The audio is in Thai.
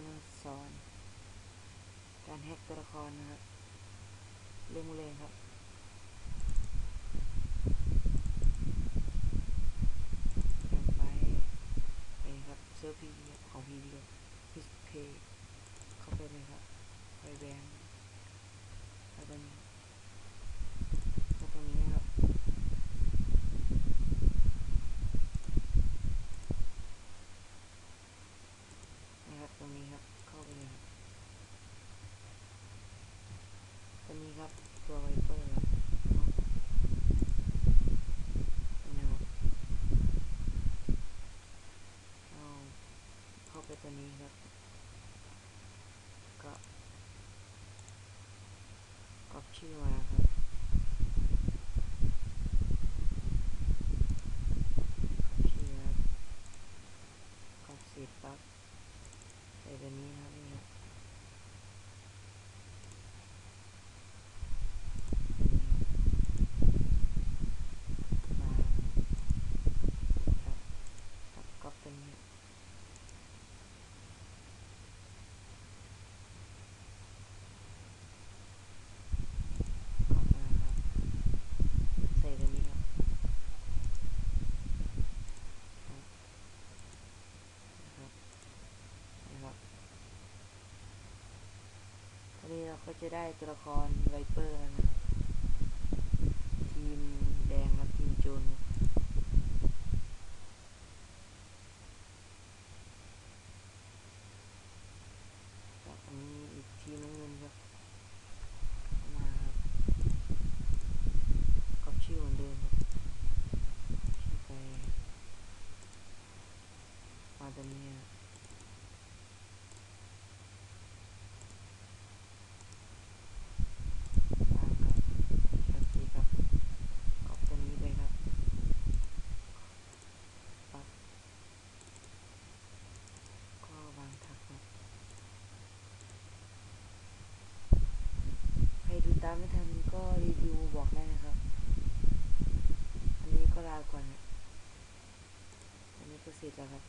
จะมาสอน การแฮกตัวละครนะครับเรื่องเลงครับแบ่งไปไปครับเซิร์ฟพีของพีดีพิสเพเข้าไปเลยครับไปแบงค์แล้วตรงนี้แล้วตรงนี้ครับ นะครับตรงนี้ครับเข้าไปเลยครับตรงนี้ครับตัวไวเปอร์ครับนี่นะครับเอา เข้าไปตัวนี้ครับ ก็กรอกชื่อมาครับกรอกชื่อครับกรอกสีปั๊บ ใส่ตัวนี้นะครับนี่ครับมาครับตัดก๊อปตัวนี้ก๊อปมาครับ ใส่ตัวนี้ครับครับนะครับนะครับ ตอนนี้เรา ก็จะได้ตัวละครไวเปอร์นะทีมแดงและทีมโจนครับอันนี้อีกทีมน้ำเงินครับมาครับก็ชื่อเหมือนเดิมครับชื่อไปมาตัวนี้ครับ วางครับครับสีครับกรอบตัวนี้ไปครับปั๊บก็วางทักครับใครดูตามไม่ทันก็รีวิวบอกได้นะครับ อันนี้ก็ลาก่อนอันนี้ก็เสร็จแล้วครับ